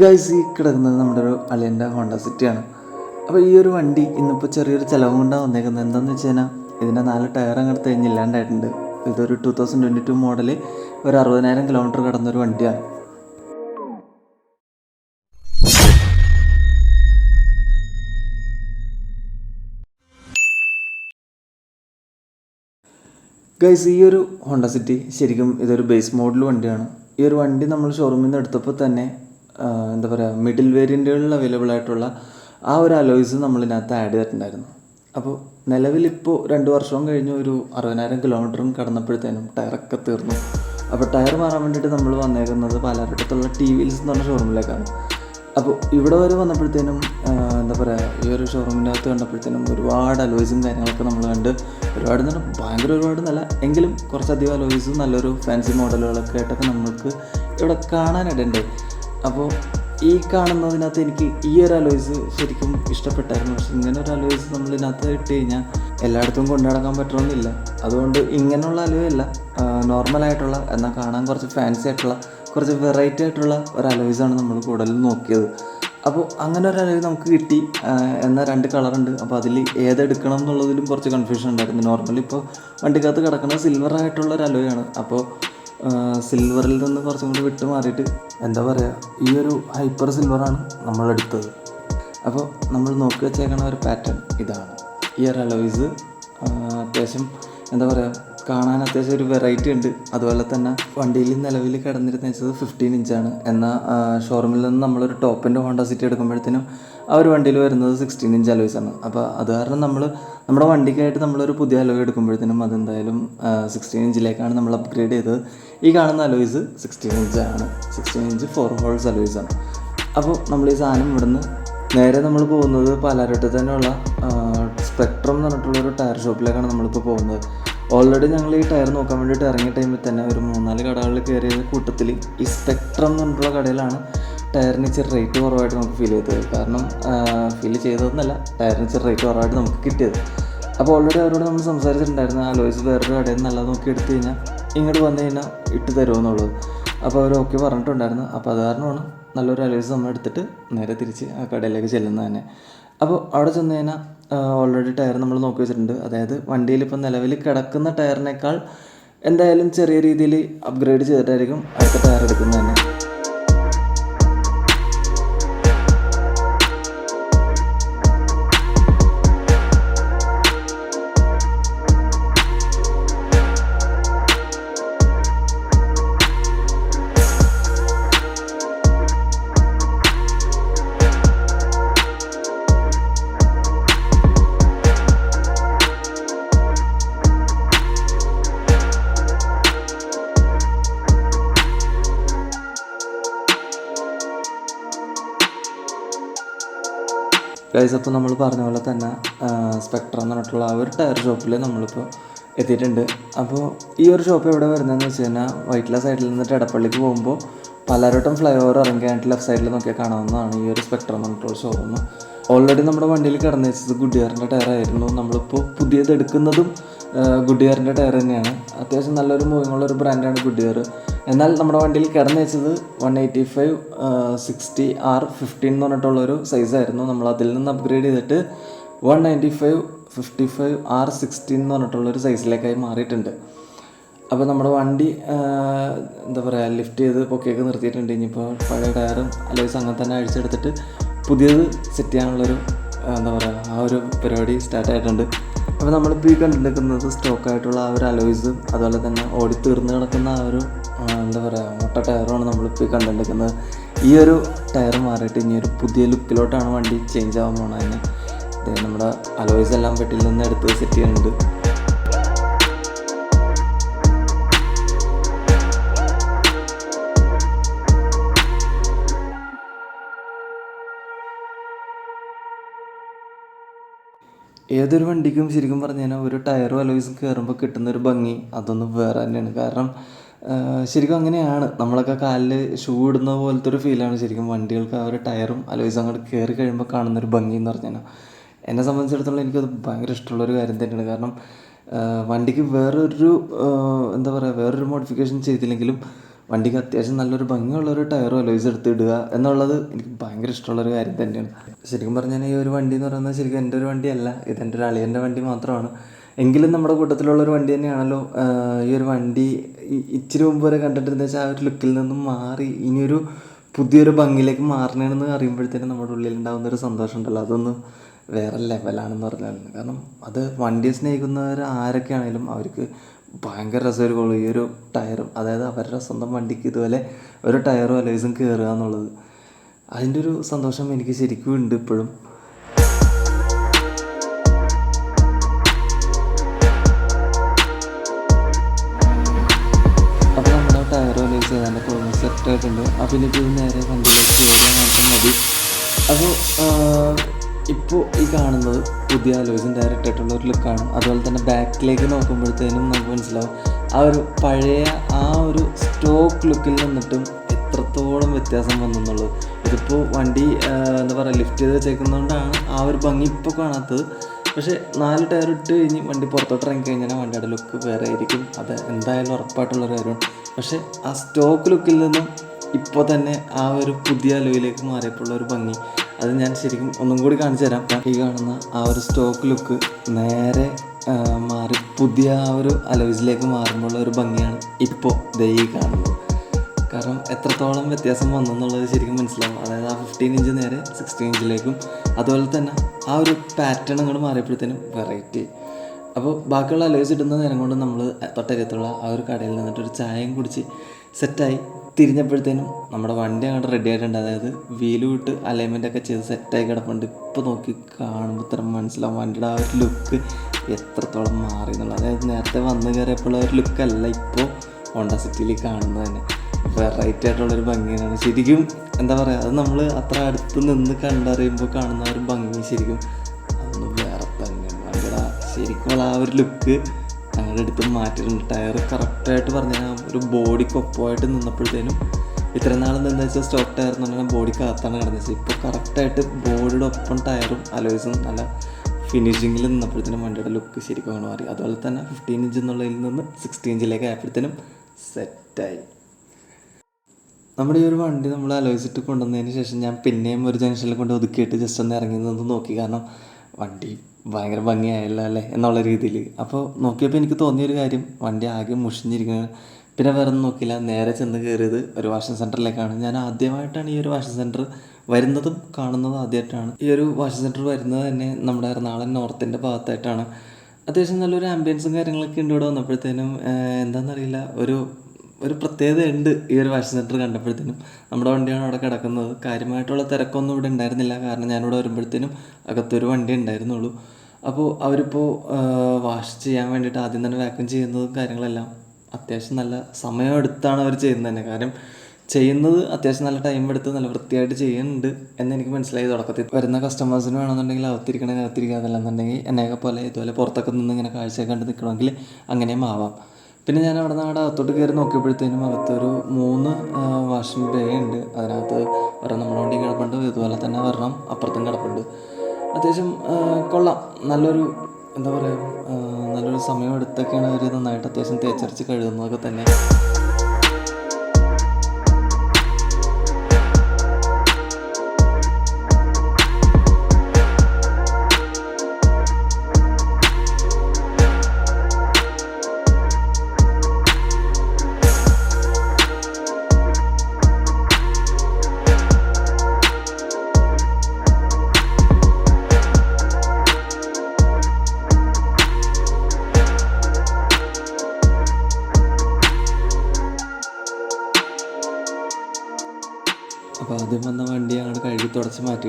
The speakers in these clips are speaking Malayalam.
ഗൈസ് ഈ കിടക്കുന്നത് നമ്മുടെ ഒരു അലിയന്റെ ഹോണ്ട സിറ്റിയാണ് അപ്പോൾ ഈ ഒരു വണ്ടി ഇന്നിപ്പോൾ ചെറിയൊരു ചിലവും കൊണ്ടാണ് വന്നേക്കുന്നത്. എന്താണെന്ന് വെച്ച് കഴിഞ്ഞാൽ ഇതിന്റെ നാല് ടയർ അങ്ങോട്ട് തേഞ്ഞില്ലാണ്ടായിട്ടുണ്ട് ഇതൊരു two thousand twenty two model ഒരു അറുപതിനായിരം കിലോമീറ്റർ കടന്നൊരു വണ്ടിയാണ്. ഗൈസ് ഈ ഒരു ഹോണ്ട സിറ്റി ശരിക്കും ഇതൊരു ബേസ് മോഡൽ വണ്ടിയാണ്. ഈ ഒരു വണ്ടി നമ്മൾ ഷോറൂമിൽ നിന്ന് എടുത്തപ്പോൾ തന്നെ എന്താ പറയുക മിഡിൽ വേരിയന്റുകളിൽ അവൈലബിൾ ആയിട്ടുള്ള ആ ഒരു അലോയ്സ് നമ്മളിതിനകത്ത് ആഡ് ചെയ്തിട്ടുണ്ടായിരുന്നു. അപ്പോൾ നിലവിലിപ്പോൾ രണ്ട് വർഷവും കഴിഞ്ഞ് ഒരു അറുപതിനായിരം കിലോമീറ്ററും കടന്നപ്പോഴത്തേനും ടയറൊക്കെ തീർന്നു. അപ്പോൾ ടയർ മാറാൻ വേണ്ടിയിട്ട് നമ്മൾ വന്നേക്കുന്നത് പാലാരട്ടത്തുള്ള ടി വിൽസ് എന്ന് പറഞ്ഞ ഷോറൂമിലേക്കാണ് അപ്പോൾ ഇവിടെ വരെ വന്നപ്പോഴത്തേനും എന്താ പറയുക ഈ ഒരു ഷോറൂമിന്റെ അകത്ത് കണ്ടപ്പോഴത്തേനും ഒരുപാട് അലോയ്സും കാര്യങ്ങളൊക്കെ നമ്മൾ കണ്ട് ഒരുപാട് എന്ന് പറഞ്ഞാൽ ഭയങ്കര ഒരുപാട് നല്ല എങ്കിലും കുറച്ചധികം അലോയ്സും നല്ലൊരു ഫാൻസി മോഡലുകളൊക്കെ ആയിട്ടൊക്കെ നമ്മൾക്ക് ഇവിടെ കാണാനിടണ്ടേ അപ്പോൾ ഈ കാണുന്നതിനകത്ത് എനിക്ക് ഈ ഒരു അലോയ്സ് ശരിക്കും ഇഷ്ടപ്പെട്ടായിരുന്നു. പക്ഷെ ഇങ്ങനെ ഒരു അലോയ്സ് നമ്മളിതിനകത്ത് ഇട്ട് കഴിഞ്ഞാൽ എല്ലായിടത്തും കൊണ്ടു നടക്കാൻ പറ്റണമെന്നില്ല. അതുകൊണ്ട് ഇങ്ങനെയുള്ള അലോയല്ല നോർമലായിട്ടുള്ള എന്നാൽ കാണാൻ കുറച്ച് ഫാൻസി ആയിട്ടുള്ള കുറച്ച് വെറൈറ്റി ആയിട്ടുള്ള ഒരു അലോയ്സ് ആണ് നമ്മൾ കൂടുതലും നോക്കിയത്. അപ്പോൾ അങ്ങനെ ഒരു അലോയ് നമുക്ക് കിട്ടി. എന്നാൽ രണ്ട് കളറുണ്ട് അപ്പോൾ അതിൽ ഏതെടുക്കണം എന്നുള്ളതിലും കുറച്ച് കൺഫ്യൂഷൻ ഉണ്ടായിരുന്നു. നോർമലി ഇപ്പോൾ വണ്ടിക്കകത്ത് കിടക്കുന്നത് സിൽവർ ആയിട്ടുള്ള ഒരു അലോയാണ് അപ്പോൾ സിൽവറിൽ നിന്ന് കുറച്ചും കൂടി വിട്ട് മാറിയിട്ട് എന്താ പറയുക ഈ ഒരു ഹൈപ്പർ സിൽവറാണ് നമ്മൾ എടുത്തത്. അപ്പോൾ നമ്മൾ നോക്കി വെച്ചേക്കണ ഒരു പാറ്റേൺ ഇതാണ്. ഈ ഒരു അലോയ്സ് അത്യാവശ്യം എന്താ പറയുക കാണാൻ അത്യാവശ്യം ഒരു വെറൈറ്റി ഉണ്ട്. അതുപോലെ തന്നെ വണ്ടിയിൽ നിലവിൽ കിടന്നിരുന്ന വെച്ചത് ഫിഫ്റ്റീൻ ഇഞ്ചാണ് എന്നാൽ ഷോറൂമിൽ നിന്ന് നമ്മളൊരു ടോപ്പിന്റെ ഹോണ്ട സിറ്റി എടുക്കുമ്പോഴത്തേനും ആ ഒരു വണ്ടിയിൽ വരുന്നത് സിക്സ്റ്റീൻ ഇഞ്ച് അലോയ്സ് ആണ്. അപ്പോൾ അത് കാരണം നമ്മൾ നമ്മുടെ വണ്ടിക്കായിട്ട് നമ്മളൊരു പുതിയ അലോയ് എടുക്കുമ്പോഴത്തേനും അതെന്തായാലും സിക്സ്റ്റീൻ ഇഞ്ചിലേക്കാണ് നമ്മൾ അപ്ഗ്രേഡ് ചെയ്തത്. ഈ കാണുന്ന അലോയ്സ് സിക്സ്റ്റീൻ ഇഞ്ചാണ് sixteen inch four holes alloys ആണ്. അപ്പോൾ നമ്മൾ ഈ സാധനം ഇവിടുന്ന് നേരെ നമ്മൾ പോകുന്നത് പാലാരട്ട് തന്നെയുള്ള സ്പെക്ട്രം എന്ന് പറഞ്ഞിട്ടുള്ള ഒരു ടയർ ഷോപ്പിലേക്കാണ് നമ്മളിപ്പോൾ പോകുന്നത്. ഓൾറെഡി ഞങ്ങൾ ഈ ടയർ നോക്കാൻ വേണ്ടിയിട്ട് ഇറങ്ങിയ ടൈമിൽ തന്നെ ഒരു മൂന്നാൽ കടകളിൽ കയറിയ കൂട്ടത്തിൽ ഈ സ്പെക്ട്രം എന്ന് പറഞ്ഞിട്ടുള്ള കടയിലാണ് ടയറിന് ഇച്ചിരി റേറ്റ് കുറവായിട്ട് നമുക്ക് ഫീൽ ചെയ്തത്. കാരണം ഫീൽ ചെയ്തതെന്നല്ല ടയറിന് ഇച്ചിരി റേറ്റ് കുറവായിട്ട് നമുക്ക് കിട്ടിയത്. അപ്പോൾ ഓൾറെഡി അവരോട് നമ്മൾ സംസാരിച്ചിട്ടുണ്ടായിരുന്നു ആലോചിച്ച് വേറൊരു കടയിൽ നിന്ന് നല്ലത് നോക്കി എടുത്തു കഴിഞ്ഞാൽ ഇങ്ങോട്ട് വന്നു കഴിഞ്ഞാൽ ഇട്ട് തരുമെന്നുള്ളത് അപ്പോൾ അവർ ഓക്കെ പറഞ്ഞിട്ടുണ്ടായിരുന്നു. അപ്പോൾ അത് കാരണമാണ് നല്ലൊരു ആലോചിച്ച് നമ്മൾ എടുത്തിട്ട് നേരെ തിരിച്ച് ആ കടയിലേക്ക് ചെല്ലുന്നത് തന്നെ. അപ്പോൾ അവിടെ ചെന്ന് കഴിഞ്ഞാൽ ഓൾറെഡി ടയർ നമ്മൾ നോക്കി വെച്ചിട്ടുണ്ട്. അതായത് വണ്ടിയിൽ ഇപ്പം നിലവിൽ കിടക്കുന്ന ടയറിനേക്കാൾ എന്തായാലും ചെറിയ രീതിയിൽ അപ്ഗ്രേഡ് ചെയ്തിട്ടായിരിക്കും അടുത്ത ടയർ എടുക്കുന്നത് തന്നെ. ഗൈസ് അപ്പോൾ നമ്മൾ പറഞ്ഞ പോലെ തന്നെ സ്പെക്ടർ എന്ന് പറഞ്ഞിട്ടുള്ള ആ ഒരു ടയർ ഷോപ്പിൽ നമ്മളിപ്പോൾ എത്തിയിട്ടുണ്ട്. അപ്പോൾ ഈ ഒരു ഷോപ്പ് എവിടെ വരുന്നതെന്ന് വെച്ച് കഴിഞ്ഞാൽ വൈറ്റില സൈഡിൽ നിന്നിട്ട് ഇടപ്പള്ളിക്ക് പോകുമ്പോൾ പലരോട്ടം ഫ്ലൈ ഓവർ ഇറങ്ങിയായിട്ട് ലെഫ്റ്റ് സൈഡിൽ നോക്കിയാൽ കാണാവുന്നതാണ് ഈ ഒരു സ്പെക്ടർ എന്ന് പറഞ്ഞിട്ടുള്ള ഷോറൂം ഓൾറെഡി നമ്മുടെ വണ്ടിയിൽ കിടന്നു വെച്ചത് ഗുഡിയറിന്റെ ടയർ ആയിരുന്നു. നമ്മളിപ്പോൾ പുതിയത് എടുക്കുന്നതും ഗുഡിയറിന്റെ ടയർ തന്നെയാണ്. അത്യാവശ്യം നല്ലൊരു മൂവിങ്ങുള്ള ഒരു ബ്രാൻഡാണ് ഗുഡിയർ എന്നാൽ നമ്മുടെ വണ്ടിയിൽ കിടന്നു വെച്ചത് one eighty five sixty R fifteen എന്ന് പറഞ്ഞിട്ടുള്ളൊരു സൈസായിരുന്നു നമ്മൾ അതിൽ നിന്ന് അപ്ഗ്രേഡ് ചെയ്തിട്ട് one ninety five fifty five R sixteen എന്ന് പറഞ്ഞിട്ടുള്ളൊരു സൈസിലേക്കായി മാറിയിട്ടുണ്ട്. അപ്പോൾ നമ്മുടെ വണ്ടി എന്താ പറയുക ലിഫ്റ്റ് ചെയ്ത് പൊക്കിയൊക്കെ നിർത്തിയിട്ടുണ്ട്. ഇനിയിപ്പോൾ പഴയ ടയറും അല്ലെങ്കിൽ അങ്ങനെ തന്നെ അഴിച്ചെടുത്തിട്ട് പുതിയത് സെറ്റ് ചെയ്യാനുള്ളൊരു എന്താ പറയുക ആ ഒരു പരിപാടി സ്റ്റാർട്ട് ആയിട്ടുണ്ട്. അപ്പോൾ നമ്മളിപ്പോൾ ഈ കണ്ടിരിക്കുന്നത് സ്റ്റോക്കായിട്ടുള്ള ആ ഒരു അലോയ്സും അതുപോലെ തന്നെ ഓടി തീർന്നു കിടക്കുന്ന ആ ഒരു എന്താ പറയുക മുട്ട ടയറുമാണ് നമ്മളിപ്പോൾ ഈ കണ്ടിരിക്കുന്നത്. ഈ ഒരു ടയർ മാറിയിട്ട് ഇനി ഒരു പുതിയ ലുക്കിലോട്ടാണ് വണ്ടി ചേഞ്ച് ആവാൻ പോകുന്നത് തന്നെ. നമ്മുടെ അലോയ്സ് എല്ലാം പെട്ടിൽ നിന്ന് എടുത്ത് സെറ്റ് ചെയ്യുന്നുണ്ട് ഏതൊരു വണ്ടിക്കും ശരിക്കും പറഞ്ഞു കഴിഞ്ഞാൽ ഒരു ടയറും അലോയ്സും കയറുമ്പോൾ കിട്ടുന്ന ഒരു ഭംഗി അതൊന്നും വേറെ തന്നെയാണ്. കാരണം ശരിക്കും അങ്ങനെയാണ്. നമ്മളൊക്കെ കാലിൽ ഷൂ ഇടുന്ന പോലത്തെ ഒരു ഫീലാണ് ശരിക്കും വണ്ടികൾക്ക് ആ ഒരു ടയറും അലോയ്സും അങ്ങോട്ട് കയറി കഴിയുമ്പോൾ കാണുന്ന ഒരു ഭംഗി എന്ന് പറഞ്ഞു കഴിഞ്ഞാൽ എന്നെ സംബന്ധിച്ചിടത്തോളം എനിക്കത് ഭയങ്കര ഇഷ്ടമുള്ളൊരു കാര്യം തന്നെയാണ്. കാരണം വണ്ടിക്ക് വേറൊരു എന്താ പറയുക വേറൊരു മോഡിഫിക്കേഷൻ ചെയ്തില്ലെങ്കിലും വണ്ടിക്ക് അത്യാവശ്യം നല്ലൊരു ഭംഗിയുള്ളൊരു ടയറും അലോയ്സ് എടുത്ത് ഇടുക എന്നുള്ളത് എനിക്ക് ഭയങ്കര ഇഷ്ടമുള്ളൊരു കാര്യം തന്നെയാണ്. ശരിക്കും പറഞ്ഞാൽ ഈ ഒരു വണ്ടി എന്ന് പറയുന്നത് ശരിക്കും എന്റെ ഒരു വണ്ടിയല്ല. ഇത് എന്റെ ഒരു അളിയന്റെ വണ്ടി മാത്രമാണ്. എങ്കിലും നമ്മുടെ കൂട്ടത്തിലുള്ളൊരു വണ്ടി തന്നെയാണല്ലോ ഈ ഒരു വണ്ടി ഇച്ചിരി മുമ്പ് വരെ കണ്ടിട്ടിരുന്ന വെച്ചാൽ ആ ഒരു ലുക്കിൽ നിന്നും മാറി ഇനിയൊരു പുതിയൊരു ഭംഗിയിലേക്ക് മാറണമെന്ന് അറിയുമ്പോഴത്തേനും നമ്മുടെ ഉള്ളിൽ ഉണ്ടാകുന്ന ഒരു സന്തോഷം ഉണ്ടല്ലോ. അതൊന്ന് വേറെ ലെവലാണെന്ന് പറഞ്ഞാൽ കാരണം അത് വണ്ടിയെ സ്നേഹിക്കുന്നവർ ആരൊക്കെയാണെങ്കിലും അവർക്ക് ഭയങ്കര രസമായിരിക്കും ഈ ഒരു ടയറും അതായത് അവരുടെ സ്വന്തം വണ്ടിക്ക് ഇതുപോലെ ഒരു ടയറും അലേസും കയറുക എന്നുള്ളത്. അതിന്റെ ഒരു സന്തോഷം എനിക്ക് ശരിക്കും ഉണ്ട് ഇപ്പോഴും. അപ്പോൾ നമ്മുടെ ടയർ അലേസ് ചെയ്താൽ ഓൾമോസ്റ്റ് സെറ്റ് ആയിട്ടുണ്ട്. നേരെ വണ്ടിയിലേക്ക് കയറാൻ മതി. അപ്പോൾ ഇപ്പോൾ ഈ കാണുന്നത് പുതിയ അലോയ്സും ഡയറക്റ്റ് ആയിട്ടുള്ള ഒരു ലുക്കാണ്. അതുപോലെ തന്നെ ബാക്കിലേക്ക് നോക്കുമ്പോഴത്തേനും നമുക്ക് മനസ്സിലാവും ആ ഒരു പഴയ ആ ഒരു സ്റ്റോക്ക് ലുക്കിൽ നിന്നിട്ടും എത്രത്തോളം വ്യത്യാസം വന്നെന്നുള്ളത് ഇതിപ്പോൾ വണ്ടി എന്താ പറയുക ലിഫ്റ്റ് ചെയ്ത് വെച്ചേക്കുന്നതുകൊണ്ടാണ് ആ ഒരു ഭംഗി ഇപ്പോൾ കാണാത്തത്. പക്ഷേ നാല് ടയർ ഇട്ട് കഴിഞ്ഞ് വണ്ടി പുറത്തോട്ട് ഇറങ്ങി കഴിഞ്ഞാൽ വണ്ടിയുടെ ലുക്ക് വേറെ ആയിരിക്കും. അത് എന്തായാലും ഉറപ്പായിട്ടുള്ളൊരു കാര്യമാണ്. പക്ഷേ ആ സ്റ്റോക്ക് ലുക്കിൽ നിന്നും ഇപ്പോൾ തന്നെ ആ ഒരു പുതിയ അലുവിലേക്ക് മാറിയപ്പോഴുള്ള ഒരു ഭംഗി. അത് ഞാൻ ശരിക്കും ഒന്നും കൂടി കാണിച്ചു തരാം. ഈ കാണുന്ന ആ ഒരു സ്റ്റോക്ക് ലുക്ക് നേരെ മാറി. പുതിയ ആ ഒരു അലോയ്സിലേക്ക് മാറുമ്പോൾ ഒരു ഭംഗിയാണ് ഇപ്പോൾ ദൈ കാണുന്നത്. കാരണം എത്രത്തോളം വ്യത്യാസം വന്നു എന്നുള്ളത് ശരിക്കും മനസ്സിലാവും. അതായത് ആ ഫിഫ്റ്റീൻ ഇഞ്ച് നേരെ സിക്സ്റ്റീൻ ഇഞ്ചിലേക്കും അതുപോലെ തന്നെ ആ ഒരു പാറ്റേൺ അങ്ങോട്ട് മാറിയപ്പോഴത്തേനും വെറൈറ്റി അപ്പോൾ ബാക്കിയുള്ള അലോയ്സ് ഇടുന്ന നേരം കൊണ്ട് നമ്മൾ തൊട്ടരത്തുള്ള ആ ഒരു കടയിൽ നിന്നിട്ട് ഒരു ചായയും കുടിച്ച് സെറ്റായി തിരിഞ്ഞപ്പോഴത്തേനും നമ്മുടെ വണ്ടി അങ്ങോട്ട് റെഡി ആയിട്ടുണ്ട്. അതായത് വീലും ഇട്ട് അലൈൻമെന്റ് ഒക്കെ ചെയ്ത് സെറ്റായി കിടപ്പുണ്ട്. ഇപ്പോൾ നോക്കി കാണുമ്പോൾ ഇത്ര മനസ്സിലാവും വണ്ടിയുടെ ആ ഒരു ലുക്ക് എത്രത്തോളം മാറി എന്നുള്ളത്. അതായത് നേരത്തെ വന്ന് കയറിയപ്പോൾ ഒരു ലുക്കല്ല ഇപ്പോൾ ഹോണ്ട സിറ്റിയിൽ കാണുന്നത് തന്നെ. വെറൈറ്റി ആയിട്ടുള്ളൊരു ഭംഗിയാണ് ശരിക്കും എന്താ പറയുക അത് നമ്മൾ അത്ര അടുത്ത് നിന്ന് കണ്ടറിയുമ്പോൾ കാണുന്ന ഒരു ഭംഗി ശരിക്കും അതൊന്നും വേറെ തന്നെയാണ് വണ്ടിയുടെ ശരിക്കും ആ ഒരു ലുക്ക് ഞങ്ങളുടെ അടുത്ത് മാറ്റിയിട്ടുണ്ട്. ടയർ കറക്റ്റായിട്ട് പറഞ്ഞാൽ ഒരു ബോഡിക്കൊപ്പമായിട്ട് നിന്നപ്പോഴത്തേനും ഇത്ര നാൾ നിന്ന് വെച്ചാൽ സ്റ്റോക്ക് ടയർ എന്ന് പറഞ്ഞാൽ ബോഡിക്കകത്താണ് കിടന്നത്. ഇപ്പോൾ കറക്റ്റായിട്ട് ബോഡിയുടെ ഒപ്പം ടയറും അലോയ്സും നല്ല ഫിനിഷിങ്ങിൽ നിന്നപ്പോഴത്തേനും വണ്ടിയുടെ ലുക്ക് ശരിക്കും അങ്ങനെ മാറി. അതുപോലെ തന്നെ ഫിഫ്റ്റീൻ ഇഞ്ച് എന്നുള്ളതിൽ നിന്ന് സിക്സ്റ്റീൻ ഇഞ്ചിലേക്ക് ആയപ്പോഴത്തേനും സെറ്റായി. നമ്മുടെ ഈ ഒരു വണ്ടി നമ്മൾ അലോയിച്ചിട്ട് കൊണ്ടുവന്നതിന് ശേഷം ഞാൻ പിന്നെയും ഒരു ജംഗ്ഷനിൽ കൊണ്ട് ഒതുക്കിയിട്ട് ജസ്റ്റ് ഒന്ന് ഇറങ്ങി നിന്ന് നോക്കി. കാരണം വണ്ടി ഭയങ്കര ഭംഗിയായല്ലോ അല്ലേ എന്നുള്ള രീതിയിൽ. അപ്പോൾ നോക്കിയപ്പോൾ എനിക്ക് തോന്നിയൊരു കാര്യം വണ്ടി ആകെ മുഷിഞ്ഞിരിക്കുന്നത് പിന്നെ വേറെ ഒന്നും നോക്കിയില്ല. നേരെ ചെന്ന് കയറിയത് ഒരു വാഷിംഗ് സെന്ററിലേക്കാണ് ഞാൻ ആദ്യമായിട്ടാണ് ഈ ഒരു വാഷിംഗ് സെന്റർ വരുന്നതും കാണുന്നതും ആദ്യമായിട്ടാണ്. ഈ ഒരു വാഷിംഗ് സെന്റർ വരുന്നത് തന്നെ നമ്മുടെ എറണാകുളം നോർത്തിന്റെ ഭാഗത്തായിട്ടാണ്. അത്യാവശ്യം നല്ലൊരു ആംബിയൻസും കാര്യങ്ങളൊക്കെ ഉണ്ട് ഇവിടെ വന്നപ്പോഴത്തേനും. എന്താണെന്നറിയില്ല ഒരു ഒരു പ്രത്യേകത ഉണ്ട് ഈ ഒരു വാഷിംഗ് സെന്റർ കണ്ടപ്പോഴത്തേനും. നമ്മുടെ വണ്ടിയാണ് അവിടെ കിടക്കുന്നത്. കാര്യമായിട്ടുള്ള തിരക്കൊന്നും ഇവിടെ ഉണ്ടായിരുന്നില്ല. കാരണം ഞാനിവിടെ വരുമ്പോഴത്തേനും അകത്തൊരു വണ്ടി ഉണ്ടായിരുന്നുള്ളൂ. അപ്പോൾ അവരിപ്പോൾ വാഷ് ചെയ്യാൻ വേണ്ടിയിട്ട് ആദ്യം തന്നെ വാക്യൂം ചെയ്യുന്നതും കാര്യങ്ങളെല്ലാം അത്യാവശ്യം നല്ല സമയമെടുത്താണ് അവർ ചെയ്യുന്നത് തന്നെ. കാര്യം ചെയ്യുന്നത് അത്യാവശ്യം നല്ല ടൈം എടുത്ത് നല്ല വൃത്തിയായിട്ട് ചെയ്യുന്നുണ്ട് എന്ന് എനിക്ക് മനസ്സിലായി തുടക്കത്തിൽ. വരുന്ന കസ്റ്റമേഴ്സിന് വേണമെന്നുണ്ടെങ്കിൽ അകത്തിരിക്കണമെങ്കിൽ അകത്തിരിക്കുക അതല്ലെന്നുണ്ടെങ്കിൽ എന്നെയൊക്കെ പോലെ ഇതുപോലെ പുറത്തൊക്കെ നിന്ന് ഇങ്ങനെ കാഴ്ച കണ്ട് നിൽക്കണമെങ്കിൽ അങ്ങനെയും ആവാം. പിന്നെ ഞാൻ അവിടെ നിന്ന് അവിടെ അകത്തോട്ട് കയറി നോക്കിയപ്പോഴത്തേനും അകത്തൊരു മൂന്ന് വാഷിംഗ് ബേ ഉണ്ട്. അതിനകത്ത് ഒരെണ്ണം നമ്മുടെ വണ്ടി കിടപ്പുണ്ട്. ഇതുപോലെ തന്നെ ഒരെണ്ണം അപ്പുറത്തും കിടപ്പുണ്ട്. അത്യാവശ്യം കൊള്ളാം. നല്ലൊരു എന്താ പറയുക നല്ലൊരു സമയം എടുത്തൊക്കെയാണ് അവർ നന്നായിട്ട് അത്യാവശ്യം തേച്ചരച്ച് കഴുകുന്നതൊക്കെ തന്നെ.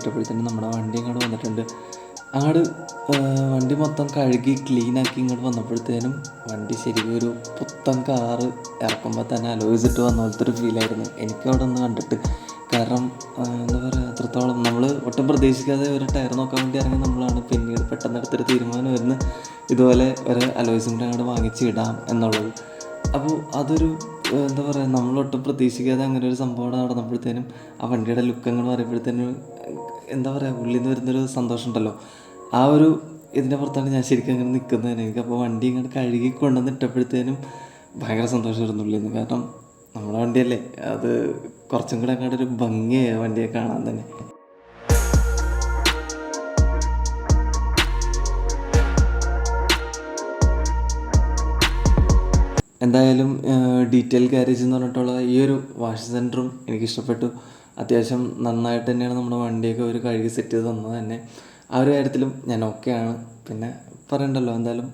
തന്നെ നമ്മുടെ വണ്ടി ഇങ്ങോട്ട് വന്നിട്ടുണ്ട്. അങ്ങോട്ട് വണ്ടി മൊത്തം കഴുകി ക്ലീനാക്കി ഇങ്ങോട്ട് വന്നപ്പോഴത്തേനും വണ്ടി ശരിക്കും ഒരു പുത്തൻ കാറ് ഇറക്കുമ്പോൾ തന്നെ ആലോചിച്ചിട്ട് വന്ന പോലത്തെ ഒരു ഫീലായിരുന്നു എനിക്ക് അവിടെ ഒന്ന് കണ്ടിട്ട്. കാരണം എന്താ പറയുക അത്രത്തോളം നമ്മൾ ഒട്ടും പ്രതീക്ഷിക്കാതെ ഒരു ടയർ നോക്കാൻ വേണ്ടി ഇറങ്ങി നമ്മളാണ്. പിന്നീട് പെട്ടെന്ന് എടുത്തൊരു തീരുമാനമായിരുന്നു ഇതുപോലെ ഒരു അലോയ്സും കൂടെ അങ്ങോട്ട് വാങ്ങിച്ച് ഇടാം എന്നുള്ളത്. അപ്പോൾ അതൊരു എന്താ പറയുക നമ്മളൊട്ടും പ്രതീക്ഷിക്കാതെ അങ്ങനെ ഒരു സംഭവം നടന്നപ്പോഴത്തേനും ആ വണ്ടിയുടെ ലുക്ക് അങ്ങോട്ട് പറയുമ്പോഴത്തേനും എന്താ പറയുക ഉള്ളിൽ നിന്ന് വരുന്നൊരു സന്തോഷം ഉണ്ടല്ലോ ആ ഒരു ഇതിന്റെ പുറത്താണ് ഞാൻ ശരിക്കും അങ്ങനെ നിൽക്കുന്നത് എനിക്ക് അപ്പോൾ വണ്ടി ഇങ്ങോട്ട് കഴുകി കൊണ്ടുവന്ന് ഇട്ടപ്പോഴത്തേനും ഭയങ്കര സന്തോഷമായിരുന്നു ഉള്ളിൽ നിന്ന് കാരണം നമ്മുടെ വണ്ടിയല്ലേ അത് കുറച്ചും കൂടെ അങ്ങോട്ട് ഒരു ഭംഗിയായ വണ്ടിയെ കാണാൻ തന്നെ. എന്തായാലും ഡീറ്റെയിൽ ഗാരേജ് എന്ന് പറഞ്ഞിട്ടുള്ള ഈ ഒരു വാഷ് സെന്ററും എനിക്ക് ഇഷ്ടപ്പെട്ടു അത്യാവശ്യം നന്നായിട്ട് തന്നെയാണ് നമ്മുടെ വണ്ടിയൊക്കെ ഒരു കഴുകി സെറ്റ് ചെയ്ത് തന്നത് തന്നെ. ആ ഒരു കാര്യത്തിലും ഞാൻ ഓക്കെയാണ് പിന്നെ പറയണ്ടല്ലോ എന്തായാലും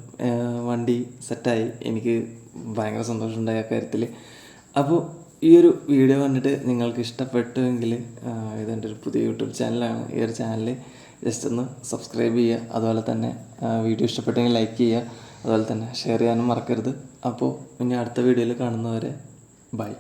വണ്ടി സെറ്റായി എനിക്ക് ഭയങ്കര സന്തോഷമുണ്ടായി ആ കാര്യത്തിൽ അപ്പോൾ ഈ ഒരു വീഡിയോ കണ്ടിട്ട് നിങ്ങൾക്ക് ഇഷ്ടപ്പെട്ടുവെങ്കിൽ ഇതെന്റെ ഒരു പുതിയ യൂട്യൂബ് ചാനലാണ്. ഈ ഒരു ചാനൽ ജസ്റ്റ് ഒന്ന് സബ്സ്ക്രൈബ് ചെയ്യുക. അതുപോലെ തന്നെ വീഡിയോ ഇഷ്ടപ്പെട്ടെങ്കിൽ ലൈക്ക് ചെയ്യുക. അതുപോലെ തന്നെ ഷെയർ ചെയ്യാനും മറക്കരുത്. അപ്പോൾ ഇനി അടുത്ത വീഡിയോയിൽ കാണുന്നവരെ ബൈ